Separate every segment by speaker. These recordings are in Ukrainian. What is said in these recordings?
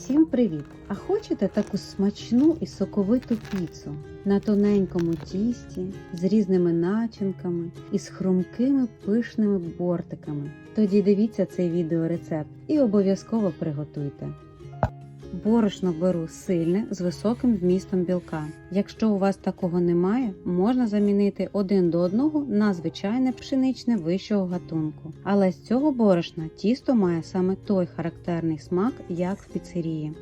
Speaker 1: Всім привіт! А хочете таку смачну і соковиту піцу на тоненькому тісті з різними начинками і з хрумкими пишними бортиками? Тоді дивіться цей відеорецепт і обов'язково приготуйте. Борошно беру сильне з високим вмістом білка. Якщо у вас такого немає, можна замінити один до одного на звичайне пшеничне вищого гатунку. Але з цього борошна тісто має саме той характерний смак, як в піцерії.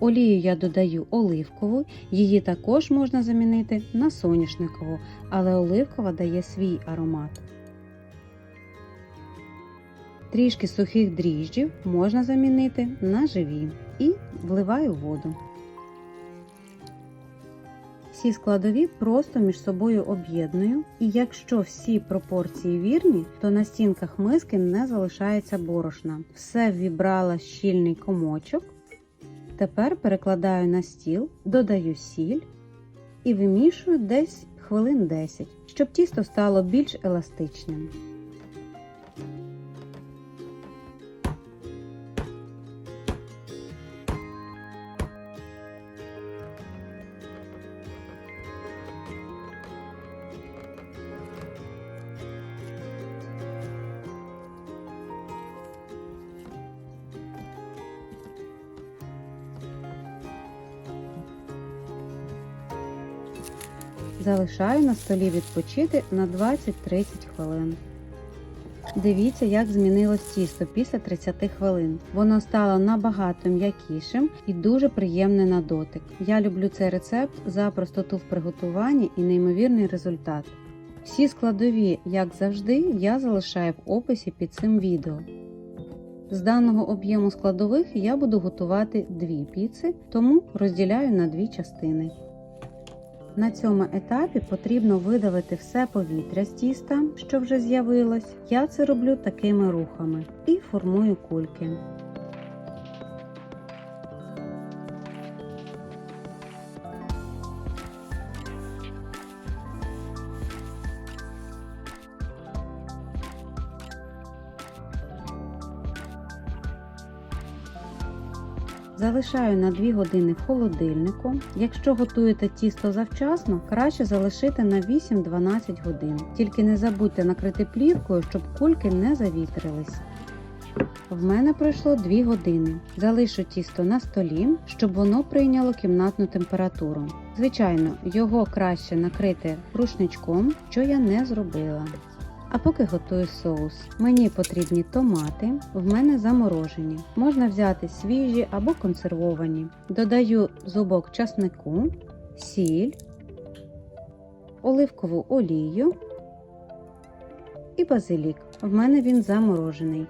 Speaker 1: Олію я додаю оливкову, її також можна замінити на соняшникову, але оливкова дає свій аромат. Трішки сухих дріжджів можна замінити на живі і вливаю воду. Всі складові просто між собою об'єдную, і якщо всі пропорції вірні, то на стінках миски не залишається борошна. Все ввібрала щільний комочок. Тепер перекладаю на стіл, додаю сіль і вимішую десь хвилин 10, щоб тісто стало більш еластичним. Залишаю на столі відпочити на 20-30 хвилин. Дивіться, як змінилось тісто після 30 хвилин. Воно стало набагато м'якішим і дуже приємне на дотик. Я люблю цей рецепт за простоту в приготуванні і неймовірний результат. Всі складові, як завжди, я залишаю в описі під цим відео. З даного об'єму складових я буду готувати дві піци, тому розділяю на дві частини. На цьому етапі потрібно видавити все повітря з тіста, що вже з'явилось. Я це роблю такими рухами і формую кульки. Залишаю на 2 години в холодильнику. Якщо готуєте тісто завчасно, краще залишити на 8-12 годин. Тільки не забудьте накрити плівкою, щоб кульки не завітрились. В мене пройшло 2 години. Залишу тісто на столі, щоб воно прийняло кімнатну температуру. Звичайно, його краще накрити рушничком, що я не зробила. А поки готую соус. Мені потрібні томати, в мене заморожені. Можна взяти свіжі або консервовані. Додаю зубок часнику, сіль, оливкову олію і базилік. В мене він заморожений.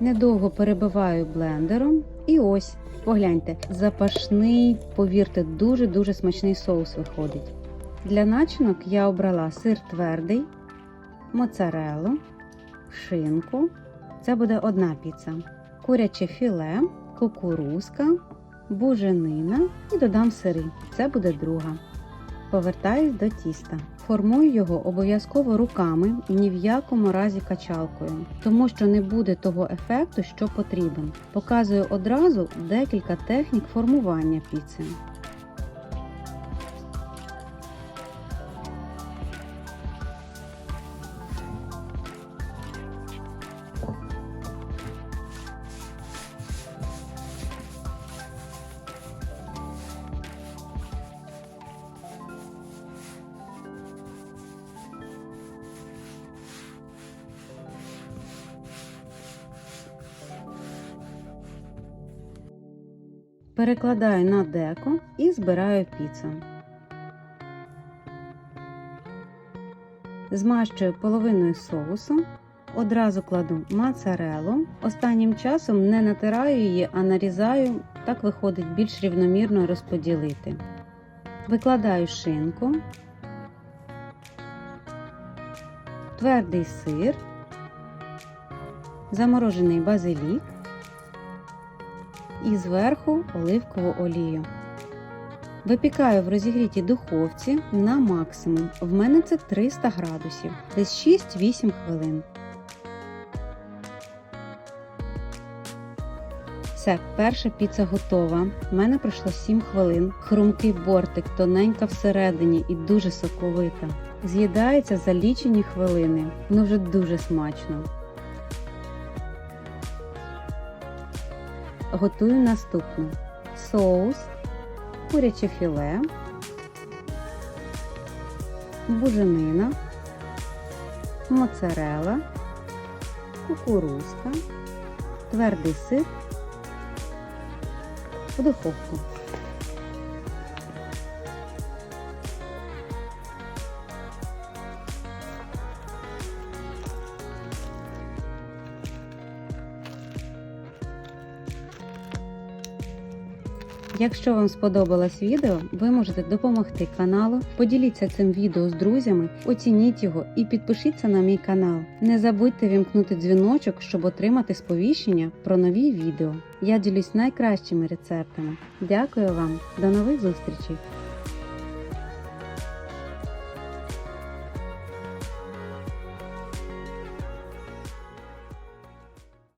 Speaker 1: Недовго перебиваю блендером і ось, погляньте, запашний, повірте, дуже-дуже смачний соус виходить. Для начинок я обрала сир твердий, моцарелу, шинку. Це буде одна піца, куряче філе, кукурузка, буженина і додам сири. Це буде друга. Повертаюсь до тіста. Формую його обов'язково руками ні в якому разі качалкою, тому що не буде того ефекту, що потрібен. Показую одразу декілька технік формування піци. Перекладаю на деко і збираю піцу. Змащую половиною соусу, одразу кладу моцарелу. Останнім часом не натираю її, а нарізаю, так виходить більш рівномірно розподілити. Викладаю шинку, твердий сир, заморожений базилік і зверху оливкову олію. Випікаю в розігрітій духовці на максимум. В мене це 300 градусів, десь 6-8 хвилин. Все, перша піца готова. У мене пройшло 7 хвилин. Хрумкий бортик, тоненька всередині і дуже соковита. З'їдається за лічені хвилини. Воно вже дуже смачно. Готую наступне: соус, куряче філе, буженина, моцарела, кукурузка, твердий сир в духовку. Якщо вам сподобалось відео, ви можете допомогти каналу, поділіться цим відео з друзями, оцініть його і підпишіться на мій канал. Не забудьте вімкнути дзвіночок, щоб отримати сповіщення про нові відео. Я ділюсь найкращими рецептами. Дякую вам, до нових зустрічей!